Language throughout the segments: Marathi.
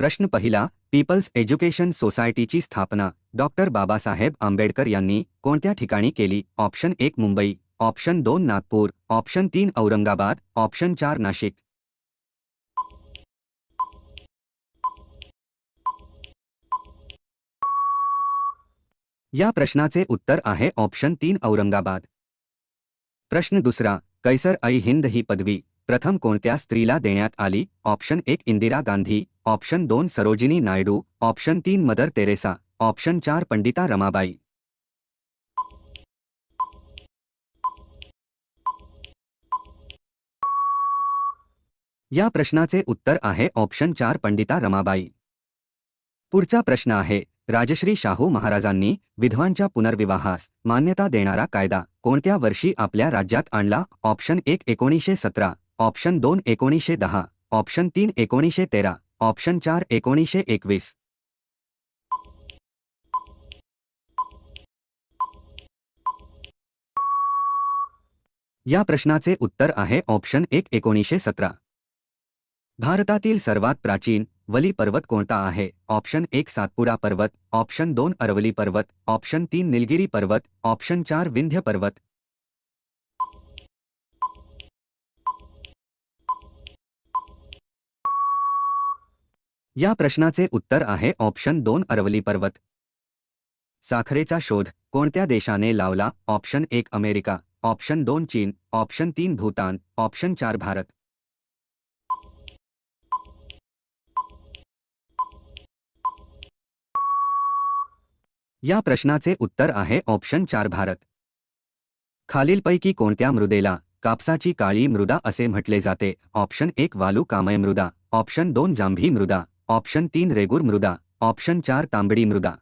प्रश्न पहिला पीपल्स एज्युकेशन सोसायटीची स्थापना. डॉक्टर बाबासाहेब आंबेडकर यांनी कोणत्या ठिकाणी केली? ऑप्शन एक मुंबई. ऑप्शन दोन नागपूर. ऑप्शन तीन औरंगाबाद. ऑप्शन चार नाशिक. या प्रश्नाचे उत्तर आहे ऑप्शन तीन औरंगाबाद. प्रश्न दुसरा कैसर ऐ हिंद ही पदवी. प्रथम कोणत्या स्त्रीला देण्यात आली? ऑप्शन एक इंदिरा गांधी ऑप्शन दोन सरोजिनी नायडू ऑप्शन तीन मदर तेरेसा ऑप्शन चार पंडिता रमाबाई. या प्रश्नाचे उत्तर आहे ऑप्शन चार पंडिता रमाबाई. पुढचा प्रश्न आहे राजश्री शाहू महाराजांनी विधवांच्या पुनर्विवाहास मान्यता देणारा कायदा कोणत्या वर्षी आपल्या राज्यात आणला? ऑप्शन एक एकोणीसशे सतरा ऑप्शन दोन एकोणीसशे दहा, ऑप्शन तीन एकोणीसशे तेरा, ऑप्शन चार एकोणीसशे एकवीस. या प्रश्नाचे उत्तर आहे ऑप्शन एक एकोणीसशे सतरा. भारतातील सर्वात प्राचीन वली पर्वत कोणता आहे? ऑप्शन एक सातपुडा पर्वत, ऑप्शन दोन अरवली पर्वत, ऑप्शन तीन निलगिरी पर्वत, ऑप्शन चार विंध्य पर्वत या प्रश्नाचे उत्तर आहे ऑप्शन दोन अरवली पर्वत. साखरेचा शोध कोणत्या देशाने लावला? ऑप्शन एक अमेरिका ऑप्शन दोन चीन ऑप्शन तीन भूतान ऑप्शन चार भारत. या प्रश्नाचे उत्तर आहे ऑप्शन चार भारत. खालीलपैकी कोणत्या मृदेला कापसाची काळी मृदा असे म्हटले जाते? ऑप्शन एक वालू कामय मृदा ऑप्शन दोन जांभी मृदा ऑप्शन तीन रेगुर मृदा, ऑप्शन चार तांबडी मृदा.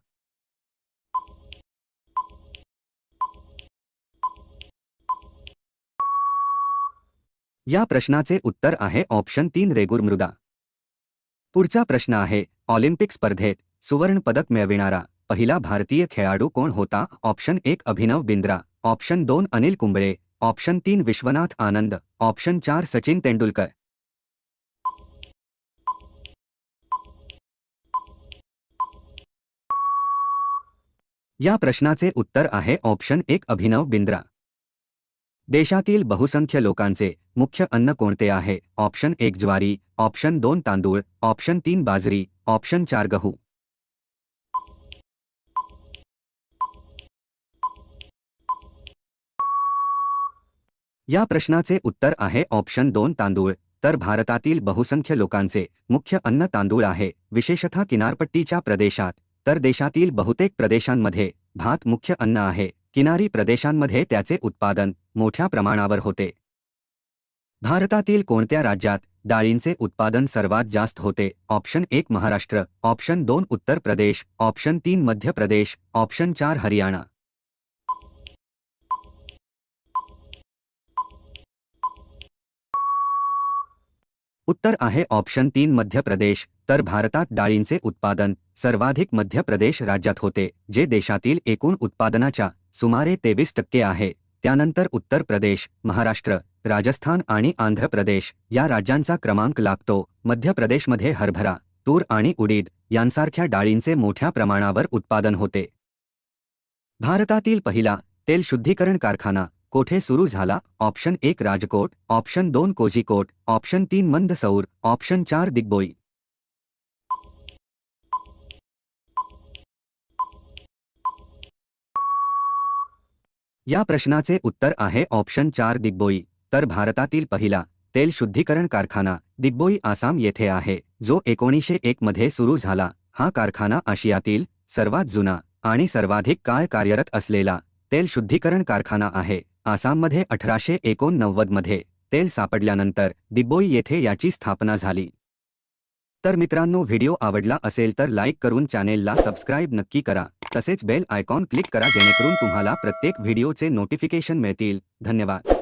या प्रश्नाचे उत्तर आहे ऑप्शन तीन रेगुर मृदा. पुढचा प्रश्न आहे, ऑलिम्पिक स्पर्धेत सुवर्ण पदक मिळविणारा पहिला भारतीय खेळाडू कोण होता? ऑप्शन एक अभिनव बिंद्रा, ऑप्शन दोन अनिल कुंबळे, ऑप्शन तीन विश्वनाथ आनंद, ऑप्शन चार सचिन तेंडुलकर. या प्रश्नाचे उत्तर आहे ऑप्शन एक अभिनव बिंद्रा. देशातील बहुसंख्य लोकांचे मुख्य अन्न कोणते आहे? ऑप्शन एक ज्वारी, ऑप्शन दोन तांदूळ, ऑप्शन तीन बाजरी, ऑप्शन चार गहू. या प्रश्नाचे उत्तर आहे ऑप्शन दोन तांदूळ, तर भारतातील बहुसंख्य लोकांचे मुख्य अन्न तांदूळ आहे, विशेषतः किनारपट्टीच्या प्रदेशात. तर देशातील बहुतेक प्रदेशांमध्ये भात मुख्य अन्न आहे. किनारी प्रदेशांमध्ये त्याचे उत्पादन मोठ्या प्रमाणावर होते. भारतातील कोणत्या राज्यात डाळींचे उत्पादन सर्वात जास्त होते? ऑप्शन एक महाराष्ट्र ऑप्शन दोन उत्तर प्रदेश ऑप्शन तीन मध्य प्रदेश ऑप्शन चार हरियाणा. उत्तर आहे ऑप्शन तीन मध्य प्रदेश तर भारतात डाळींचे उत्पादन सर्वाधिक मध्य प्रदेश राज्यात होते जे देशातील एकूण उत्पादनाच्या सुमारे तेवीस टक्के आहे. त्यानंतर उत्तर प्रदेश महाराष्ट्र राजस्थान आणि आंध्र प्रदेश या राज्यांचा क्रमांक लागतो. मध्य प्रदेशमध्ये हरभरा तूर आणि उडीद यांसारख्या डाळींचे मोठ्या प्रमाणावर उत्पादन होते. भारतातील पहिला तेल शुद्धीकरण कारखाना कोठे सुरू झाला? ऑप्शन एक राजकोट ऑप्शन दोन कोझिकोट ऑप्शन तीन मंदसौर ऑप्शन चार दिग्बोई. या प्रश्नाचे उत्तर आहे ऑप्शन चार दिग्बोई. तर भारतातील पहिला तेल शुद्धीकरण कारखाना दिग्बोई आसाम येथे आहे जो एकोणीसशे एक मध्ये सुरू झाला. हा कारखाना आशियातील सर्वात जुना आणि सर्वाधिक काळ कार्यरत असलेला तेल शुद्धीकरण कारखाना आहे. आसाममध्ये अठराशे एकोणनव्वदमध्ये तेल सापडल्यानंतर दिब्बोई येथे याची स्थापना झाली. तर मित्रांनो व्हिडिओ आवडला असेल तर लाईक करून चॅनेलला सबस्क्राईब नक्की करा. तसेच बेल आयकॉन क्लिक करा जेणेकरून तुम्हाला प्रत्येक व्हिडिओचे नोटिफिकेशन मिळतील. धन्यवाद.